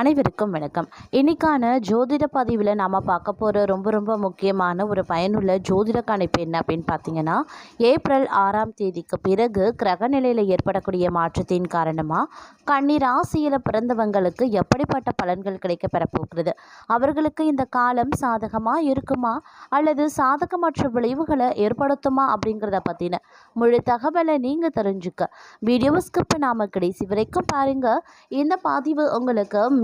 அனைவருக்கும் வணக்கம். இன்னைக்கான ஜோதிட பதிவில் நாம் பார்க்க போகிற ரொம்ப ரொம்ப முக்கியமான ஒரு பயனுள்ள ஜோதிட கணிப்பு என்ன அப்படின்னு பார்த்தீங்கன்னா ஏப்ரல் ஆறாம் தேதிக்கு பிறகு கிரக நிலையில் ஏற்படக்கூடிய மாற்றத்தின் காரணமாக கன்னி ராசியில் பிறந்தவங்களுக்கு எப்படிப்பட்ட பலன்கள் கிடைக்க பெறப்போகிறது அவர்களுக்கு இந்த காலம் சாதகமாக இருக்குமா? அல்லது சாதகமற்ற விளைவுகளை ஏற்படுத்துமா அப்படிங்கிறத பற்றின முழு தகவலை நீங்கள் தெரிஞ்சுக்க. வீடியோவை ஸ்கிப் நாம கடைசி வரைக்கும் பாருங்கள் இந்த பதிவு உங்களுக்கு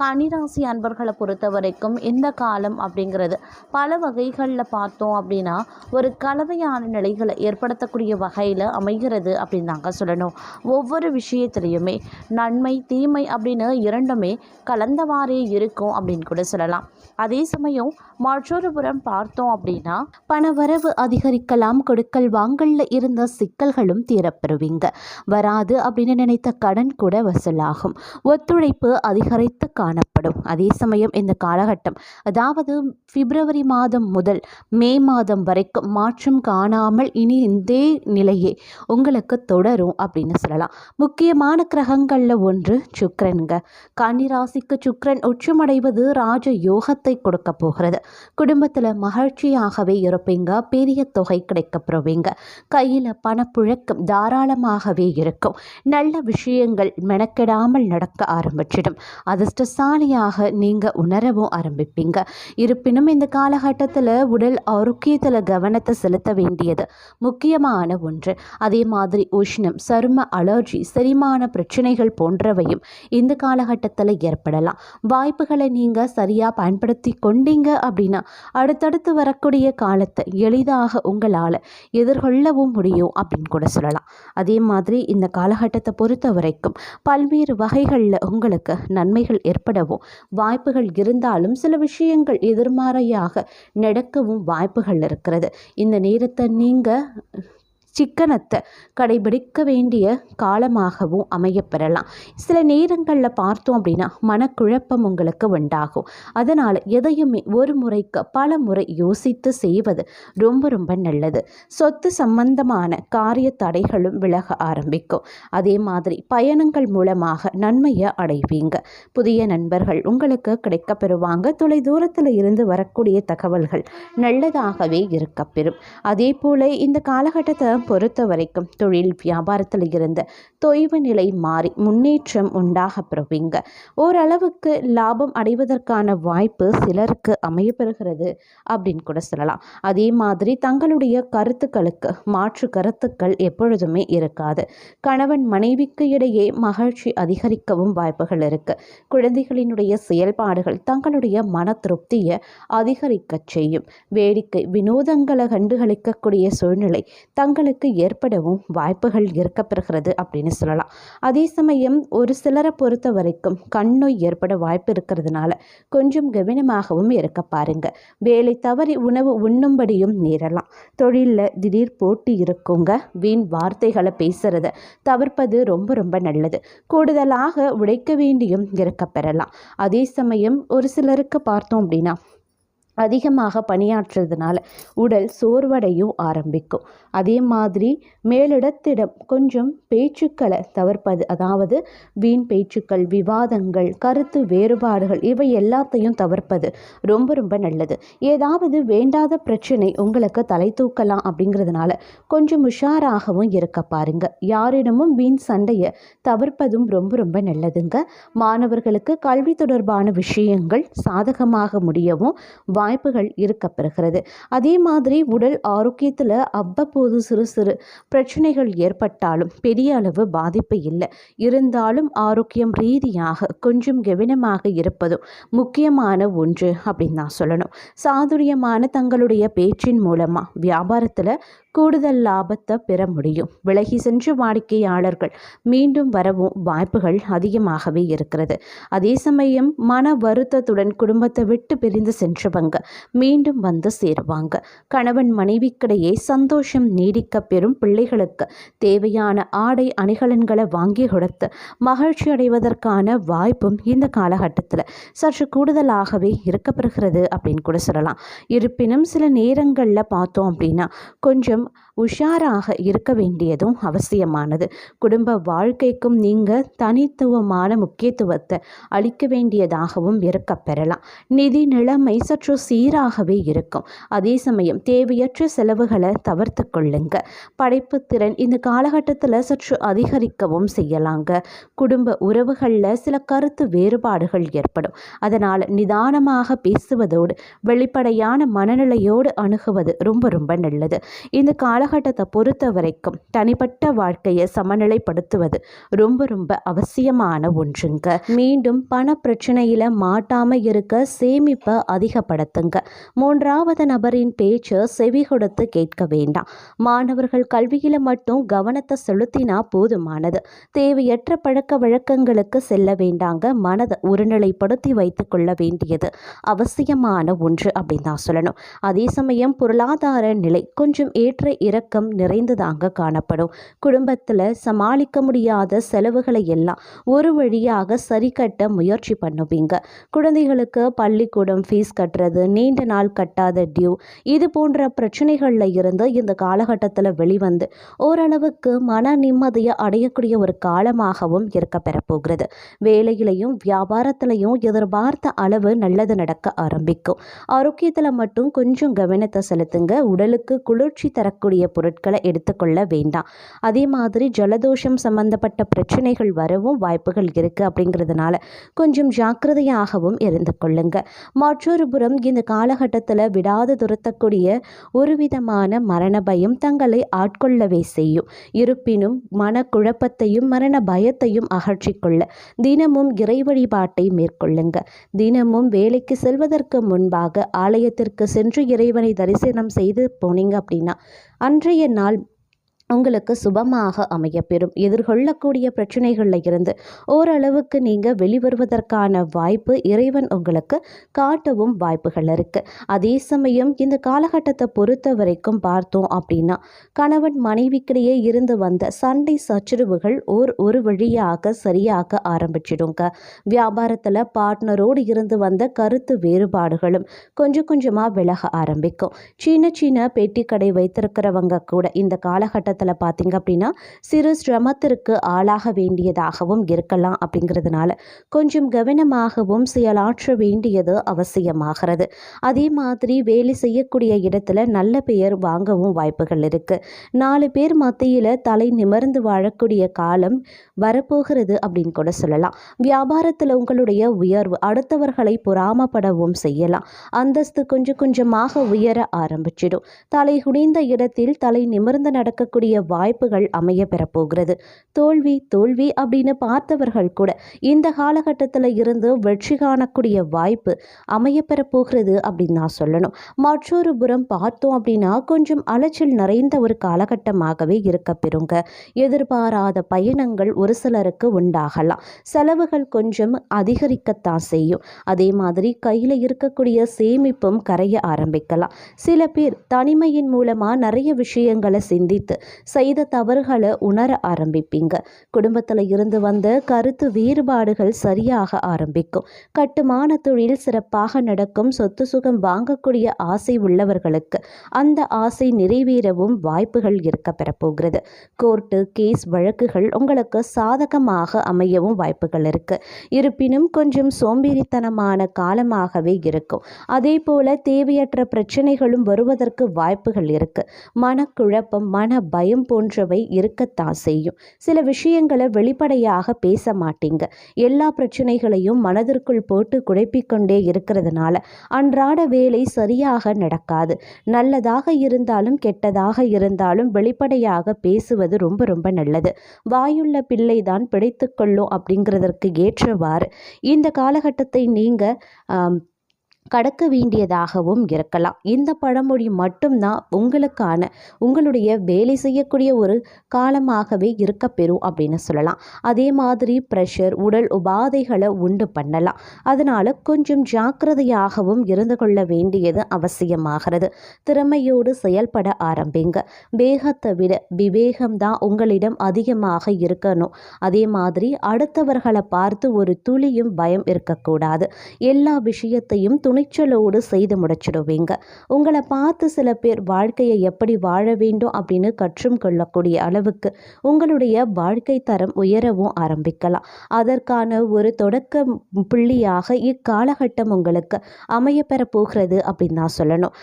கன்னிராசி அன்பர்களை பொறுத்த வரைக்கும் இந்த காலம் அப்படிங்கிறது பல வகைகளில் பார்த்தோம் அப்படின்னா ஒரு கலவையான நிலைகளை ஏற்படுத்தக்கூடிய வகையில் அமைகிறது அப்படின்னு நாங்கள் சொல்லணும். ஒவ்வொரு விஷயத்துலையுமே நன்மை தீமை அப்படின்னு இரண்டுமே கலந்தவாறே இருக்கும் அப்படின்னு கூட சொல்லலாம். அதே சமயம் மற்றொரு புறம் பார்த்தோம் அப்படின்னா பணவரவு அதிகரிக்கலாம் கொடுக்கல் வாங்கல்ல இருந்த சிக்கல்களும் தீரப்பெறுவீங்க. வராது அப்படின்னு நினைத்த கடன் கூட வசூலாகும். ஒத்துழைப்பு அதிகரித்து காணப்படும் அதே சமயம் இந்த காலகட்டம் அதாவது பிப்ரவரி மாதம் முதல் மே மாதம் வரைக்கும் மாற்றம் காணாமல் இனி இதே நிலையே உங்களுக்கு தொடரும் அப்படின்னு சொல்லலாம். முக்கியமான கிரகங்களில் ஒன்று சுக்கிரனுங்க. கன்னிராசிக்கு சுக்ரன் உச்சமடைவது ராஜ யோகத்தை கொடுக்க போகிறது. குடும்பத்தில் மகிழ்ச்சியாகவே இருப்பீங்க பெரிய தொகை கிடைக்கப்பெறுவீங்க கையில் பணப்புழக்கம் தாராளமாகவே இருக்கும். நல்ல விஷயங்கள் மெனக்கெடாமல் நடக்க ஆரம்பிச்சிடும். அதிர்ஷ்டசாலியாக நீங்கள் உணரவும் ஆரம்பிப்பீங்க. இருப்பினும் இந்த காலகட்டத்தில் உடல் ஆரோக்கியத்தில் கவனத்தை செலுத்த வேண்டியது முக்கியமான ஒன்று. அதே மாதிரி உஷ்ணம் சரும அலர்ஜி செரிமான பிரச்சனைகள் போன்றவையும் இந்த காலகட்டத்தில் ஏற்படலாம். வாய்ப்புகளை நீங்கள் சரியாக பயன்படுத்தி கொண்டீங்க அப்படின்னா அடுத்தடுத்து வரக்கூடிய காலத்தை எளிதாக உங்களால் எதிர்கொள்ளவும் முடியும் அப்படின்னு கூட சொல்லலாம். அதே மாதிரி இந்த காலகட்டத்தை பொறுத்த வரைக்கும் பல்வேறு வகைகளில் உங்களுக்கு நன்மைகள் ஏற்படவும் வாய்ப்புகள் இருந்தாலும் சில விஷயங்கள் எதிர்மறையாக நடக்கவும் வாய்ப்புகள் இருக்கிறது. இந்த நேரத்தை நீங்கள் சிக்கனத்தை கடைபிடிக்க வேண்டிய காலமாகவும் அமையப்பெறலாம். சில நேரங்களில் பார்த்தோம் அப்படின்னா மனக்குழப்பம் உங்களுக்கு உண்டாகும். அதனால் எதையுமே ஒரு முறைக்கு பல முறை யோசித்து செய்வது ரொம்ப ரொம்ப நல்லது. சொத்து சம்பந்தமான காரிய தடைகளும் விலக ஆரம்பிக்கும். அதே மாதிரி பயணங்கள் மூலமாக நன்மையை அடைவீங்க. புதிய நண்பர்கள் உங்களுக்கு கிடைக்கப்பெறுவாங்க தொலை தூரத்தில் இருந்து வரக்கூடிய தகவல்கள் நல்லதாகவே இருக்கப்பெறும் அதே போல இந்த காலகட்டத்தை பொறுத்த வரைக்கும் தொழில் வியாபாரத்தில் இருந்த தொய்வு நிலை மாறி முன்னேற்றம் உண்டாக பெறுவீங்க ஓரளவுக்கு லாபம் அடைவதற்கான வாய்ப்பு சிலருக்கு அமையப்பெறுகிறது அப்படின்னு கூட சொல்லலாம். அதே மாதிரி தங்களுடைய கருத்துக்களுக்கு மாற்று கருத்துக்கள் எப்பொழுதுமே இருக்காது. கணவன் மனைவிக்கு இடையே மகிழ்ச்சி அதிகரிக்கவும் வாய்ப்புகள் இருக்கு. குழந்தைகளினுடைய செயல்பாடுகள் தங்களுடைய மன திருப்தியை அதிகரிக்கச் செய்யும். வேடிக்கை வினோதங்களை கண்டுகளிக்கக்கூடிய சூழ்நிலை தங்களுக்கு ஏற்படவும் வாய்ப்புகள் இருக்கப்பெறுகிறது அப்படின்னு சொல்லலாம். அதே சமயம் ஒரு சிலரை பொறுத்த வரைக்கும் கண்ணோய் ஏற்பட வாய்ப்பு இருக்கிறதுனால கொஞ்சம் கவனமாகவும் இருக்க பாருங்க. வேலை தவறி உணவு உண்ணும்படியும் நேரலாம். தொழிலில் திடீர் போட்டி இருக்குங்க. வீண் வார்த்தைகளை பேசுறத தவிர்ப்பது ரொம்ப ரொம்ப நல்லது. கூடுதலாக உழைக்க வேண்டியும் இருக்க பெறலாம் அதே சமயம் ஒரு சிலருக்கு பார்த்தோம் அப்படின்னா அதிகமாக பணியாற்றுறதுனால உடல் சோர்வடையும் ஆரம்பிக்கும். அதே மாதிரி மேலிடத்திடம் கொஞ்சம் பேச்சுக்களை தவிர்ப்பது அதாவது வீண் பேச்சுக்கள் விவாதங்கள் கருத்து வேறுபாடுகள் இவை எல்லாத்தையும் தவிர்ப்பது ரொம்ப ரொம்ப நல்லது. ஏதாவது வேண்டாத பிரச்சனை உங்களுக்கு தலை தூக்கலாம் அப்படிங்கிறதுனால கொஞ்சம் உஷாராகவும் இருக்க பாருங்க. யாரிடமும் வீண் சண்டையை தவிர்ப்பதும் ரொம்ப ரொம்ப நல்லதுங்க. மாணவர்களுக்கு கல்வி தொடர்பான விஷயங்கள் சாதகமாக முடியவும் வாய்ப்புகள் இருக்கப்பெறுகிறது. அதே மாதிரி உடல் ஆரோக்கியத்தில் அவ்வப்போது சிறு சிறு பிரச்சனைகள் ஏற்பட்டாலும் பெரிய அளவு பாதிப்பு இல்லை. இருந்தாலும் ஆரோக்கியம் ரீதியாக கொஞ்சம் கவனமாக இருப்பதும் முக்கியமான ஒன்று அப்படின்னு நான் சொல்லணும். சாதுரியமான தங்களுடைய பேச்சின் மூலமாக வியாபாரத்தில் கூடுதல் லாபத்தை பெற முடியும். விலகி சென்ற வாடிக்கையாளர்கள் மீண்டும் வரவும் வாய்ப்புகள் அதிகமாகவே இருக்கிறது. அதே சமயம் மன வருத்தத்துடன் குடும்பத்தை விட்டு பிரிந்து சென்றவங்க போவாங்க மீண்டும் வந்து சேருவாங்க. கணவன் மனைவிக்கிடையே சந்தோஷம் நீடிக்க பெறும் பிள்ளைகளுக்கு தேவையான ஆடை அணிகலன்களை வாங்கி கொடுத்து மகிழ்ச்சி அடைவதற்கான வாய்ப்பும் இந்த காலகட்டத்தில் சற்று கூடுதலாகவே இருக்கப்பெறுகிறது அப்படின்னு கூட சொல்லலாம். இருப்பினும் சில நேரங்களில் பார்த்தோம் அப்படின்னா கொஞ்சம் உஷாராக இருக்க வேண்டியதும் அவசியமானது. குடும்ப வாழ்க்கைக்கும் நீங்கள் தனித்துவமான முக்கியத்துவத்தை அளிக்க வேண்டியதாகவும் இருக்க பெறலாம். நிதி நிலைமை சற்று சீராகவே இருக்கும். அதே சமயம் தேவையற்ற செலவுகளை தவிர்த்து கொள்ளுங்க. படைப்பு திறன் இந்த காலகட்டத்தில் சற்று அதிகரிக்கவும் செய்யலாங்க. குடும்ப உறவுகளில் சில கருத்து வேறுபாடுகள் ஏற்படும். அதனால் நிதானமாக பேசுவதோடு வெளிப்படையான மனநிலையோடு அணுகுவது ரொம்ப ரொம்ப நல்லது. இந்த கால காலகட்டத்தை பொறுத்த வரைக்கும் தனிப்பட்ட வாழ்க்கையை சமநிலைப்படுத்துவது ரொம்ப ரொம்ப அவசியமான ஒன்றுங்க. மீண்டும் பண பிரச்சனையில் மாட்டாமல் இருக்க சேமிப்பை அதிகப்படுத்துங்க. மூன்றாவது நபரின் பேச்சு செவி கொடுத்து கேட்க வேண்டாம். மாணவர்கள் கல்வியில் மட்டும் கவனத்தை செலுத்தினா போதுமானது. தேவையற்ற பழக்க வழக்கங்களுக்கு செல்ல வேண்டாங்க. மனதை ஒருநிலைப்படுத்தி வைத்து கொள்ள வேண்டியது அவசியமான ஒன்று அப்படின்னு தான் சொல்லணும். அதே சமயம் பொருளாதார நிலை கொஞ்சம் ஏற்ற இரக்கம் நிறைந்ததாக காணப்படும். குடும்பத்தில் சமாளிக்க முடியாத செலவுகளை எல்லாம் ஒரு வழியாக சரி கட்ட முயற்சி பண்ணுவீங்க. குழந்தைகளுக்கு பள்ளிக்கூடம் ஃபீஸ் கட்டுறது நீண்ட நாள் கட்டாத டியூ இது போன்ற பிரச்சனைகளில் இருந்து இந்த காலகட்டத்தில் வெளிவந்து ஓரளவுக்கு மன நிம்மதியை அடையக்கூடிய ஒரு காலமாகவும் இருக்க பெறப்போகிறது. வேலையிலையும் வியாபாரத்திலையும் எதிர்பார்த்த அளவு நல்லது நடக்க ஆரம்பிக்கும். ஆரோக்கியத்தில் மட்டும் கொஞ்சம் கவனத்தை செலுத்துங்க. உடலுக்கு குளிர்ச்சி தரக்கூடிய பொருட்களை எடுத்துக்கொள்ள வேண்டாம். அதே மாதிரி ஜலதோஷம் சம்பந்தப்பட்ட பிரச்சனைகள் வரவும் வாய்ப்புகள் இருக்குது அப்படிங்கிறதுனால கொஞ்சம் ஜாக்கிரதையாகவும் இருந்து கொள்ளுங்க. மற்றொரு புறம் இந்த காலகட்டத்தில் விடாது துரத்தக்கூடிய ஒரு விதமான மரண பயம் தங்களை ஆட்கொள்ளவே செய்யும். இருப்பினும் மனக்குழப்பத்தையும் மரண பயத்தையும் அகற்றிக்கொள்ள தினமும் இறை வழிபாட்டை மேற்கொள்ளுங்க. தினமும் வேலைக்கு செல்வதற்கு முன்பாக ஆலயத்திற்கு சென்று இறைவனை தரிசனம் செய்து போனீங்க அப்படின்னா அன்றைய நாள் உங்களுக்கு சுபமாக அமையப்பெறும். எதிர்கொள்ளக்கூடிய பிரச்சனைகளில் இருந்து ஓரளவுக்கு நீங்கள் வெளிவருவதற்கான வாய்ப்பு இறைவன் உங்களுக்கு காட்டவும் வாய்ப்புகள் இருக்குது அதே சமயம் இந்த காலகட்டத்தை பொறுத்த வரைக்கும் பார்த்தோம் அப்படின்னா கணவன் மனைவிக்கிடையே இருந்து வந்த சண்டை சச்சரவுகள் ஓர் ஒரு வழியாக சரியாக ஆரம்பிச்சிடுங்க. வியாபாரத்தில் பார்ட்னரோடு இருந்து வந்த கருத்து வேறுபாடுகளும் கொஞ்சம் கொஞ்சமாக விலக ஆரம்பிக்கும். சின்ன சின்ன பெட்டி கடை வைத்திருக்கிறவங்க கூட இந்த காலகட்டத்தில் காலத்தில் பார்த்திங்க அப்படின்னா சிறு சிரமத்திற்கு ஆளாக வேண்டியதாகவும் இருக்கலாம் அப்படிங்கிறதுனால கொஞ்சம் கவனமாகவும் செயலாற்ற வேண்டியது அவசியமாகிறது. அதே மாதிரி வேலை செய்யக்கூடிய இடத்துல நல்ல பெயர் வாங்கவும் வாய்ப்புகள் இருக்குது நாலு பேர் மத்தியில் தலை நிமிர்ந்து வாழக்கூடிய காலம் வரப்போகிறது அப்படின்னு கூட சொல்லலாம். வியாபாரத்தில் உங்களுடைய உயர்வு அடுத்தவர்களை பொறாமப்படவும் செய்யலாம். அந்தஸ்து கொஞ்சம் கொஞ்சமாக உயர ஆரம்பிச்சிடும். தலை குனிந்த இடத்தில் தலை நிமிர்ந்து நடக்கக்கூடிய கூடிய வாய்ப்புகள் அமைய பெறப்போகிறது. தோல்வி தோல்வி அப்படின்னு பார்த்தவர்கள் கூட இந்த காலகட்டத்தில் இருந்து வெற்றி காணக்கூடிய வாய்ப்பு அமைய பெறப்போகிறது அப்படின்னு நான் சொல்லணும். மற்றொரு புறம் பார்த்தோம் அப்படின்னா கொஞ்சம் அலைச்சல் நிறைந்த ஒரு காலகட்டமாகவே இருக்க பெறுங்க. எதிர்பாராத பயணங்கள் ஒரு சிலருக்கு உண்டாகலாம். செலவுகள் கொஞ்சம் அதிகரிக்கத்தான் செய்யும். அதே மாதிரி கையில் இருக்கக்கூடிய சேமிப்பும் கரைய ஆரம்பிக்கலாம். சில பேர் தனிமையின் மூலமாக நிறைய விஷயங்களை சிந்தித்து செய்த தவறுகளை உணர ஆரம்பிப்பீங்க. குடும்பத்தில் இருந்து வந்த கருத்து வேறுபாடுகள் சரியாக ஆரம்பிக்கும். கட்டுமான தொழில் சிறப்பாக நடக்கும். சொத்து சுகம் வாங்கக்கூடிய ஆசை உள்ளவர்களுக்கு அந்த ஆசை நிறைவேறவும் வாய்ப்புகள் இருக்க பெறப்போகிறது. கோர்ட்டு கேஸ் வழக்குகள் உங்களுக்கு சாதகமாக அமையவும் வாய்ப்புகள் இருக்கு. இருப்பினும் கொஞ்சம் சோம்பேறித்தனமான காலமாகவே இருக்கும். அதே போல தேவையற்ற பிரச்சனைகளும் வருவதற்கு வாய்ப்புகள் இருக்கு. மனக்குழப்பம் மன பயம் போன்றவை இருக்கத்தான் செய்யும். சில விஷயங்களை வெளிப்படையாக பேச மாட்டீங்க. எல்லா பிரச்சனைகளையும் மனதிற்குள் போட்டு குழப்பிக்கொண்டே இருக்கிறதுனால அன்றாட வேலை சரியாக நடக்காது. நல்லதாக இருந்தாலும் கெட்டதாக இருந்தாலும் வெளிப்படையாக பேசுவது ரொம்ப ரொம்ப நல்லது. வாயுள்ள பிள்ளை தான் பிடித்துக்கொள்ளும் அப்படிங்கிறதற்கு ஏற்றவாறு. இந்த காலகட்டத்தை நீங்கள் கடக்க வேண்டியதாகவும் இருக்கலாம். இந்த பழமொழி மட்டும்தான் உங்களுக்கான உங்களுடைய வேலை செய்யக்கூடிய ஒரு காலமாகவே இருக்க பெறும் அப்படின்னு சொல்லலாம். அதே மாதிரி ப்ரெஷர் உடல் உபாதைகளை உண்டு பண்ணலாம். அதனால் கொஞ்சம் ஜாக்கிரதையாகவும் இருந்து கொள்ள வேண்டியது அவசியமாகிறது. திறமையோடு செயல்பட ஆரம்பிங்க. வேகத்தை விட விவேகம்தான் உங்களிடம் அதிகமாக இருக்கணும். அதே மாதிரி அடுத்தவர்களை பார்த்து ஒரு துளியும் பயம் இருக்கக்கூடாது. எல்லா விஷயத்தையும் துணிச்சலோடு செய்து முடிச்சிடுவீங்க. உங்களை பார்த்து சில பேர் வாழ்க்கையை எப்படி வாழ வேண்டும் அப்படின்னு கற்றும் கொள்ளக்கூடிய அளவுக்கு உங்களுடைய வாழ்க்கை தரம் உயரவும் ஆரம்பிக்கலாம். அதற்கான ஒரு தொடக்க புள்ளியாக இக்காலகட்டம் உங்களுக்கு அமையப்பெற போகிறது அப்படின்னு தான் சொல்லணும்.